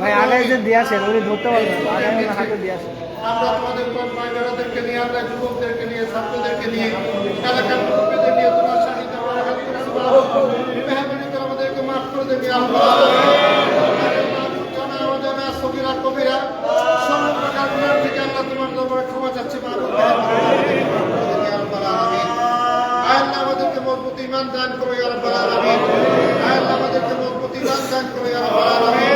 ভাই আগে যে দিয়েছেন উনি ধরতে পারবেন আগে হাতে দিয়েছেন। আমরা তোমাদের মাইনারাদেরকে নিয়ে আমরা যুবকদেরকে নিয়ে ছাত্রদেরকে নিয়ে এলাকার মুরব্বীদের নিয়ে তোমার সাহিত্য আমরা হাত করেছি মেহরবানি করে আমাদেরকে মাফ করে দেবে আল্লাহ। জানা অজানা সবিরা কবিরা সর্বপ্রকার গুণার থেকে আল্লাহ তোমার দরবারে ক্ষমা চাচ্ছে আল্লাহ আমাদেরকে মজবুত ইমান দান করো আল্লাহ আমাদেরকে মজবুত ইমান দান করো আল্লাহ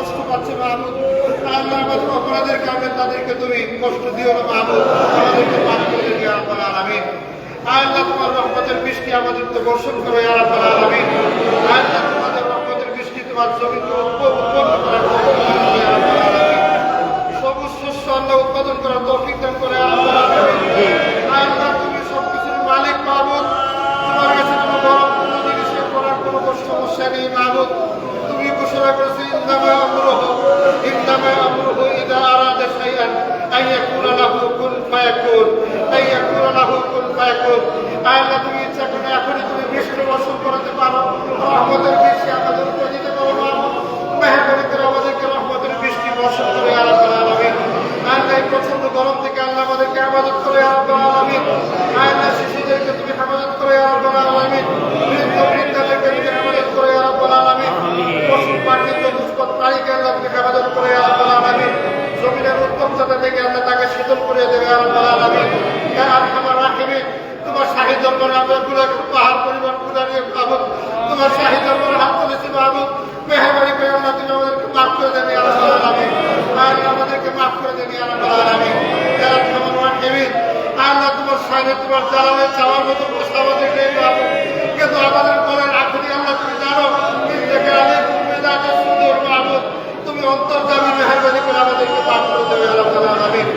কষ্ট পাচ্ছে মাহবুব আল্লাহ আমাদের অপরাধের কারণে তাদেরকে তুমি কষ্ট দিও না মাহবুব আমাদেরকে পাপ করে দিও আল্লাহ আলামিন। আল্লাহ তোমার রহমতের বৃষ্টি আমাদের তো বর্ষণ করে রাব্বাল আলামিন। আল্লাহ তোমাদের রহমতের বৃষ্টি তোমার জমিকে উৎপন্ন করার তৌফিক ইয়াকুনা কুন ফায়াকুন আন ইয়াকুনা লাহু কুন ফায়াকুন। আল্লাহ, তুমি ইচ্ছা করে এখনই তুমি বৃষ্টি বর্ষণ করাতে পারো। আমাদের বৃষ্টি আমাদের উপর দিতে পারো মেহরবানি করে আমাদেরকে রহমতের বৃষ্টি বর্ষণ করে আল্লাহ আল্লাহ এই প্রচণ্ড গরম থেকে আল্লাহ আমাদেরকে হেফাজত করে আল্লাহ আলামিন আল্লাহ শিশুদেরকে তুমি হেফাজত করে আল্লাহ আলামিন বৃদ্ধ বৃদ্ধাদেরকে তুমি হেফাজত করে আল্লাহ আলামিন পশু পাখি চতুষ্পদ প্রাণীকে আল্লাহ তুমি হেফাজত করে আল্লাহ আলামিন জমিনের উত্তমতা থেকে আল্লাহ তাকে শীতল করে দেবে আল্লাহ আলামিন ইয়া আরহামার রাহিমিন তোমার শাহী দরবারে আমরা গুলো পাহাড় পরিমাণগুলা নিয়ে মাহবুব তোমার শাহী দরবারে হাত তুলেছি মাহবুব মেহরবানি করে আল্লাহ তুমি আমাদেরকে মাফ করে দেবে, আল্লাহ আলামিন আল্লাহ আমাদেরকে মাফ করে দেবে, আল্লাহ আলামিন ইয়া আরহামার রাহিমিন আল্লাহ তোমার সামনে তোমার জ্বালাবে চাওয়ার মতো প্রশ্ন আমাদের নেই মাহবুব কিন্তু আমাদের বলেন আখরি আল্লাহ তুমি জানো দেখে আলে তুমি জানো অন্তর্জামী মেহরবানি করে আমাদেরকে মাফ করে দেবে, আল্লাহ আলামিন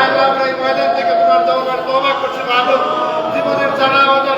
আল্লাহ আমরা এই ময়দান থেকে জীবনের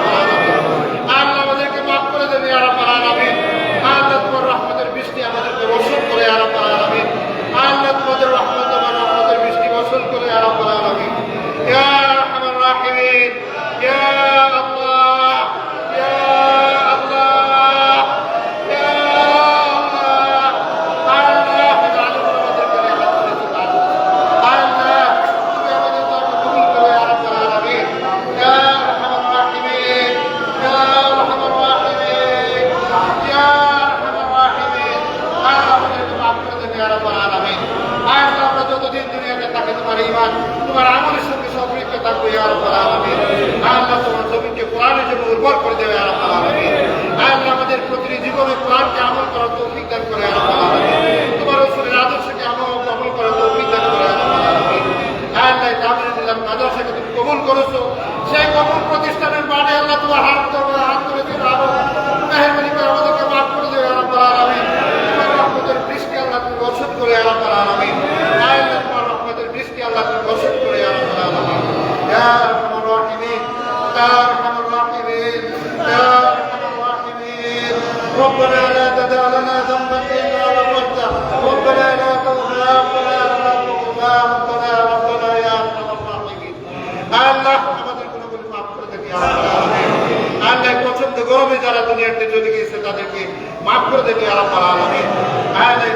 করে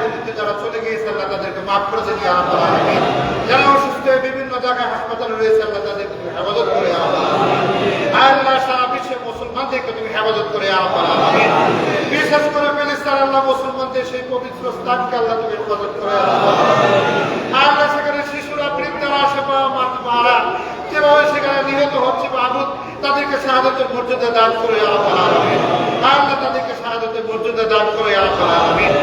দুনিয়াতে যারা চলে গিয়েছে আল্লাহ তাদেরকে মাফ করে আল্লাহ আলমী যারা অসুস্থ হয়ে বিভিন্ন জায়গায় হাসপাতালে রয়েছে আল্লাহ তাদেরকে হেফাজত করে আল্লাহ সারা বিশ্বের মুসলমানদেরকে তুমি হেফাজত করে আল্লাহ বিশেষ করে ফিলিস্তান আল্লাহ মুসলমানদের সেই পবিত্র স্থানকে আল্লাহ তুমি হেফাজত করে আল্লাহ সেখানে শিশুরা, বৃদ্ধারা আসে মারা যেভাবে সেখানে নিহত হচ্ছে মাহবুদ তাদেরকে শাহাদতের মর্যাদা দান করে আল্লাহ আল্লাহ তাদেরকে শাহাদতের মর্যাদা দান করে আল্লাহ আলমিন।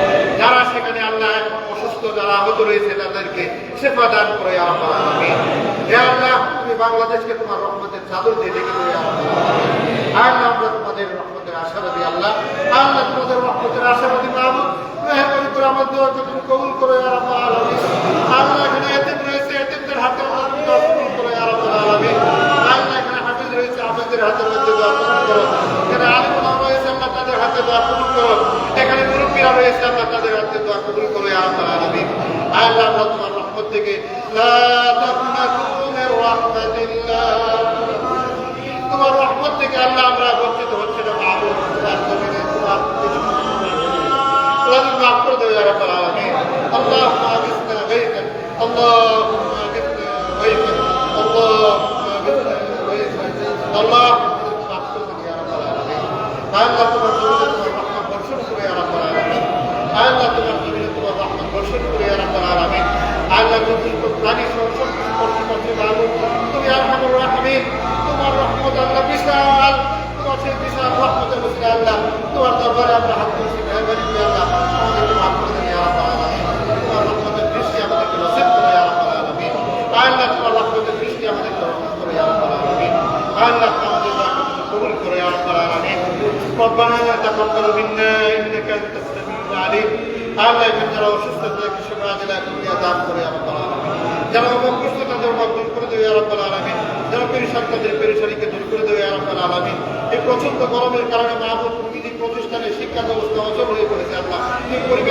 যারা সেখানে আল্লাহ অসুস্থ, যারা আহত রয়েছে, তাদেরকে সেফা দান করে আল্লাহ আলমিন। হে আল্লাহ, তুমি বাংলাদেশকে তোমার রহমতের চাদর দিয়ে ডেকে দেবে আল্লাহ আল্লাহ আমরা তোমাদের রহমতের আশাবাদী আল্লাহ। আল্লাহ তোমাদের রহমতের আশাবাদী মাহবুদ মেহরবানি করে আমার দোয়াকে তুমি কবুল করে আল্লাহ আল্লাহ এখানে এতিম রয়েছে, এতিমদের হাতে আল্লাহ কবুল করে আল্লাহ এখানে হাফিজ রয়েছে হাফিজদের হাতের মধ্যে দোয়া কবুল করো এখানে আলিমুল্লাহ রয়েছে আল্লাহ তাদের হাতে দোয়া কবুল করো এখানে মুরব্বীরা রয়েছে হাতে দোয়া কবুল আলমিন। আল্লাহ তোমার রহমত থেকে। লা রাহমাতিল্লাহ। তোমার রহমত থেকে আল্লাহ আমরা বঞ্চিত হচ্ছে না, মাহবুব। তোমার জমিনে তোমার মাফ করে দেবে বলা আমি আল্লাহ তোমার জমিনে তোমার রহমত বর্ষণ করে যারা বলা আমি আল্লাহ তোমার জমিনে তোমার রহমত বর্ষণ করে যারা বলা আমি আল্লাহ তুমি প্রাণী সংসদ করতে করতে মাহবুব তুমি আরহামুর রাহিমিন তোমার রহমত আল্লাহ বিশাল তোমার সেই বিশাল রহমতের বসে আল্লাহ তোমার দরবারে আমরা হাত তুলছি মেহরবানি করে আল্লাহ আমাদেরকে মাফ করে দেন ইয়া রাব্বাল আলামিন তোমার রহমতের দৃষ্টি আমাদেরকে নসিব করে ইয়া রাব্বাল আলামিন আল্লাহ তোমার রহমতের দৃষ্টি আমাদেরকে রহমত করে ইয়া রাব্বাল আলামিন আল্লাহ আমাদের দোয়াকে তুমি কবুল করে ইয়া রাব্বাল আলামিন ربنا تقبل منا انك انت السميع العليم আল্লাহ এখানে যারা অসুস্থ তাদেরকে সেবা দিলা কুলিয়া দান করে ইয়া রাব্বাল আলামিন যারা অবগ্রস্ত তাদের অবগ্রস্ত করে দেবে ইয়া রাব্বাল আলামিন যারা পেরেশান তাদের পেরেশানিকে দূর করে দেবে ইয়া রাব্বাল আলামিন এই প্রচন্ড গরমের কারণে মাহবুব প্রকৃতি প্রতিষ্ঠানে শিক্ষা ব্যবস্থা অচল হয়ে পড়েছে আল্লাহ এই পরিবেশকে